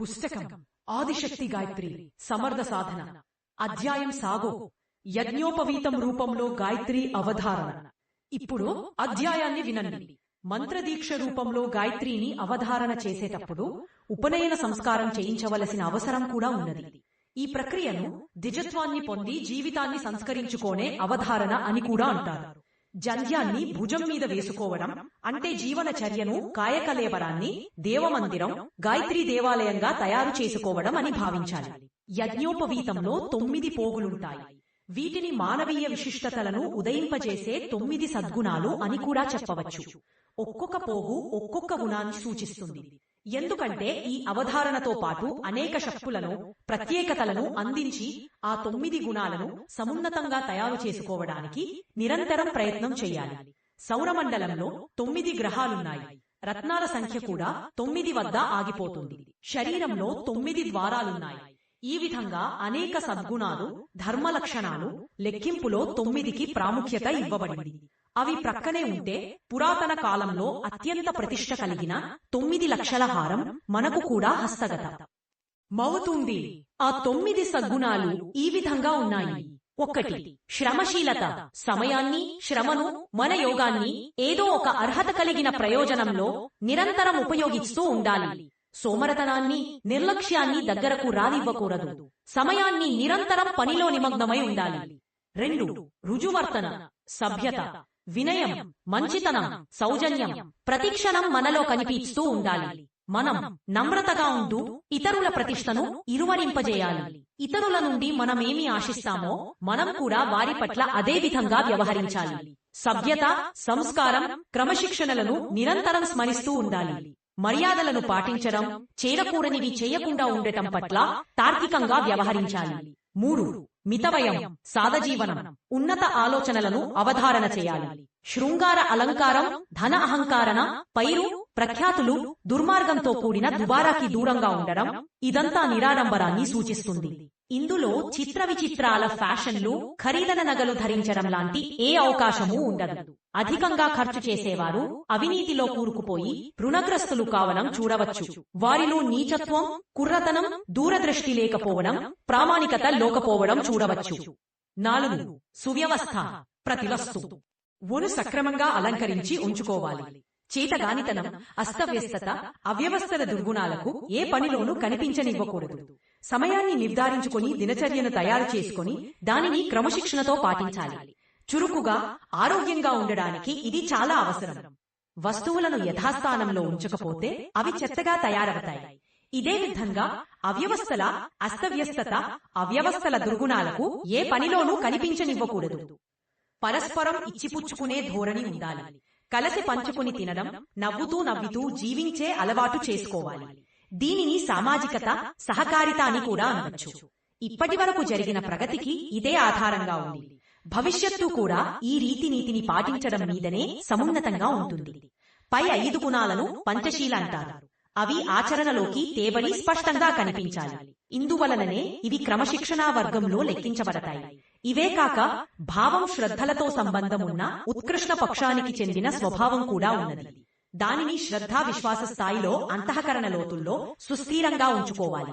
పుస్తకం ఆదిశక్తి గాయత్రి సమర్థ సాధన. అధ్యాయం సాగో యజ్ఞోపవీతం రూపంలో గాయత్రి అవధారణ. ఇప్పుడు అధ్యాయాన్ని వినండి. మంత్రదీక్ష రూపంలో గాయత్రిని అవధారణ చేసేటప్పుడు ఉపనయన సంస్కారం చేయించవలసిన అవసరం కూడా ఉన్నది. ఈ ప్రక్రియను దిజత్వాన్ని పొంది జీవితాన్ని సంస్కరించుకోనే అవధారణ అని కూడా అంటారు. జంధ్యాన్ని భుజం మీద వేసుకోవడం అంటే జీవన చర్యను కాయకలేబరాన్ని దేవమందిరం గాయత్రీ దేవాలయంగా తయారు చేసుకోవడం అని భావించాలి. యజ్ఞోపవీతంలో తొమ్మిది పోగులుంటాయి. వీటిని మానవీయ విశిష్టతలను ఉదయింపజేసే తొమ్మిది సద్గుణాలు అని కూడా చెప్పవచ్చు. ఒక్కొక్క పోగు ఒక్కొక్క గుణాన్ని సూచిస్తుంది. ఎందుకంటే ఈ అవధారణతో పాటు అనేక శక్తులను ప్రత్యేకతలను అందించి ఆ తొమ్మిది గుణాలను సమున్నతంగా తయారు చేసుకోవడానికి నిరంతరం ప్రయత్నం చేయాలి. సౌరమండలంలో తొమ్మిది గ్రహాలున్నాయి. రత్నాల సంఖ్య కూడా తొమ్మిది వద్ద ఆగిపోతుంది. శరీరంలో తొమ్మిది ద్వారాలున్నాయి. ఈ విధంగా అనేక సద్గుణాలు ధర్మ లక్షణాలు లెక్కింపులో తొమ్మిదికి ప్రాముఖ్యత ఇవ్వబడింది. అవి ప్రక్కనే ఉంటే పురాతన కాలంలో అత్యంత ప్రతిష్ట కలిగిన తొమ్మిది లక్షల హారం మనకు కూడా హస్తగత. మవుతుంది ఆ తొమ్మిది సద్గుణాలు ఈ విధంగా ఉన్నాయి. ఒకటి శ్రమశీలత. సమయాన్ని శ్రమను మన యోగాన్ని ఏదో ఒక అర్హత కలిగిన ప్రయోజనంలో నిరంతరం ఉపయోగిస్తూ ఉండాలి. సోమరతనాన్ని నిర్లక్ష్యాన్ని దగ్గరకు రానివ్వకూడదు. సమయాన్ని నిరంతరం పనిలో నిమగ్నమై ఉండాలి. రెండు రుజువర్తన. సభ్యత. వినయం మంచితనం సౌజన్యం ప్రతిక్షణం మనలో కనిపిస్తూ ఉండాలి. మనం నమ్రతగా ఉంటూ ఇతరుల ప్రతిష్టను ఇరువరింపజేయాలి. ఇతరుల నుండి మనమేమి ఆశిస్తామో మనం కూడా వారి పట్ల అదే విధంగా వ్యవహరించాలి. సభ్యత సంస్కారం క్రమశిక్షణలను నిరంతరం స్మరిస్తూ ఉండాలి. మర్యాదలను పాటించడం చేరకూడనివి చేయకుండా ఉండటం పట్ల తార్కికంగా వ్యవహరించాలి. మూడు మితవయం సాదజీవనం ఉన్నత ఆలోచనలను అవధారణ చేయాలి. శృంగార అలంకారం ధన అహంకారణ పైరు ప్రఖ్యాతులు దుర్మార్గంతో కూడిన దుబారాకి దూరంగా ఉండడం ఇదంతా నిరాడంబరాన్ని సూచిస్తుంది. ఇందులో చిత్ర విచిత్రాల ఫ్యాషన్లు ఖరీదన నగలు ధరించడం లాంటి ఏ అవకాశమూ ఉండదు. అధికంగా ఖర్చు చేసేవారు అవినీతిలో కూరుకుపోయి రుణగ్రస్తులు కావడం చూడవచ్చు. వారిలో నీచత్వం కుర్రతనం దూరదృష్టి లేకపోవడం ప్రామాణికత లోకపోవడం చూడవచ్చు. నాలుగు సువ్యవస్థ ప్రతివస్తు. ఒను సక్రమంగా అలంకరించి ఉంచుకోవాలి. చేతగానితనం అస్తవ్యస్తత అవ్యవస్థల దుర్గుణాలకు ఏ పనిలోనూ కనిపించనివ్వకూడదు. సమయాన్ని నిర్ధారించుకొని దినచర్యను తయారు చేసుకొని దానిని క్రమశిక్షణతో పాటించాలి. చురుకుగా ఆరోగ్యంగా ఉండడానికి ఇది చాలా అవసరం. వస్తువులను యథాస్థానంలో ఉంచకపోతే అవి చెత్తగా తయారవుతాయి. ఇదే విధంగా అవ్యవస్థల అస్తవ్యస్తత అవ్యవస్థల దుర్గుణాలకు ఏ పనిలోనూ కనిపించనివ్వకూడదు. పరస్పరం ఇచ్చిపుచ్చుకునే ధోరణి ఉండాలి. కలసి పంచుకుని తినడం నవ్వుతూ నవ్వుతూ జీవించే అలవాటు చేసుకోవాలి. దీనిని సామాజికత సహకారిత అని కూడా అనవచ్చు. ఇప్పటి వరకు జరిగిన ప్రగతికి ఇదే ఆధారంగా ఉంది. భవిష్యత్తు కూడా ఈ రీతి నీతిని పాటించడం మీదనే సమున్నతంగా ఉంటుంది. పై ఐదు గుణాలను పంచశీల అంటారు. అవి ఆచరణలోకి తేబడి స్పష్టంగా కనిపించాలి. ఇందువలననే ఇవి క్రమశిక్షణా వర్గంలో లెక్కించబడతాయి. ఇవే కాక భావం శ్రద్ధలతో సంబంధం ఉన్న ఉత్కృష్ట పక్షానికి చెందిన స్వభావం కూడా ఉన్నది. దానిని శ్రద్ధా విశ్వాస స్థాయిలో అంతఃకరణ లోతుల్లో సుస్థిరంగా ఉంచుకోవాలి.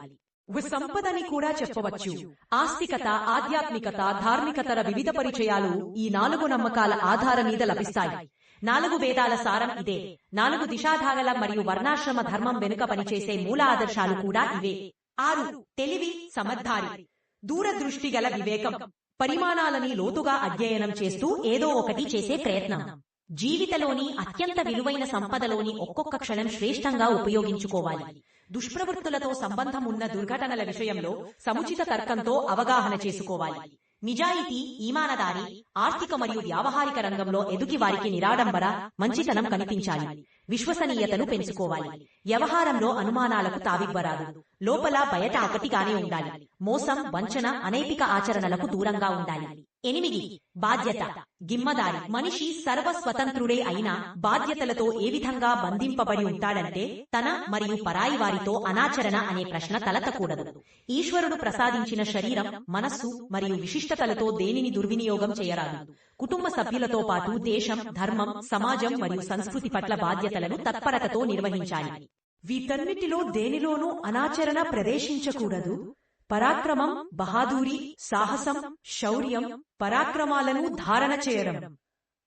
సంపదని కూడా చెప్పవచ్చు. ఆస్తికత ఆధ్యాత్మికత ధార్మికతర వివిధ పరిచయాలు ఈ నాలుగు నమ్మకాల ఆధార మీద లభిస్తాయి. నాలుగు వేదాల సారం ఇదే. నాలుగు దిశాధారల మరియు వర్ణాశ్రమ ధర్మం వెనుక పనిచేసే మూల ఆదర్శాలు కూడా ఇవే. ఆరు తెలివి సమర్థారి. దూరదృష్టి గల వివేకం. పరిమాణాలని లోతుగా అధ్యయనం చేస్తూ ఏదో ఒకటి చేసే ప్రయత్నం. జీవితలోని అత్యంత విలువైన సంపదలోని ఒక్కొక్క క్షణం శ్రేష్టంగా ఉపయోగించుకోవాలి. దుష్ప్రవృత్తులతో సంబంధం ఉన్న దుర్ఘటనల విషయంలో సముచిత తర్కంతో అవగాహన చేసుకోవాలి. నిజాయితీ ఈమానదారి ఆర్థిక మరియు వ్యావహారిక రంగంలో ఎదుటి వారికి నిరాడంబర మంచితనం కనిపించాలి. విశ్వసనీయతను పెంచుకోవాలి. వ్యవహారంలో అనుమానాలకు తావివ్వరాదు. లోపల బయట ఒకటిగానే ఉండాలి. మోసం వంచన అనైతిక ఆచరణలకు దూరంగా ఉండాలి. ఎనిమిది. బాధ్యత. గిమ్మదారి. మనిషి సర్వ స్వతంత్రుడే అయినా బాధ్యతలతో ఏ విధంగా బంధింపబడి ఉంటాడంటే తన మరియు పరాయి వారితో అనాచరణ అనే ప్రశ్న తలతకూడదు ఈశ్వరుడు ప్రసాదించిన శరీరం మనస్సు మరియు విశిష్టతలతో దేనిని దుర్వినియోగం చేయరాదు. కుటుంబ సభ్యులతో పాటు దేశం ధర్మం సమాజం మరియు సంస్కృతి పట్ల బాధ్యతలను తత్పరతతో నిర్వహించాలి. వీటన్నిటిలో దేనిలోనూ అనాచరణ ప్రవేశించకూడదు. పరాక్రమం బహాదూరి సాహసం శౌర్యం పరాక్రమాలను ధారణ చేయడం.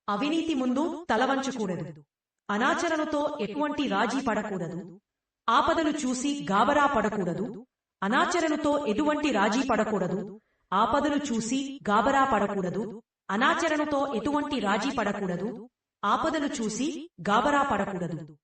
అవినీతి ముందు తలవంచకూడదు. అనాచరణతో ఎటువంటి రాజీ పడకూడదు. ఆపదలు చూసి గాబరా పడకూడదు. అనాచరణతో ఎటువంటి రాజీ పడకూడదు. ఆపదలు చూసి గాబరా పడకూడదు. అనాచరణతో ఎటువంటి రాజీ పడకూడదు. ఆపదలు చూసి గాబరా పడకూడదు.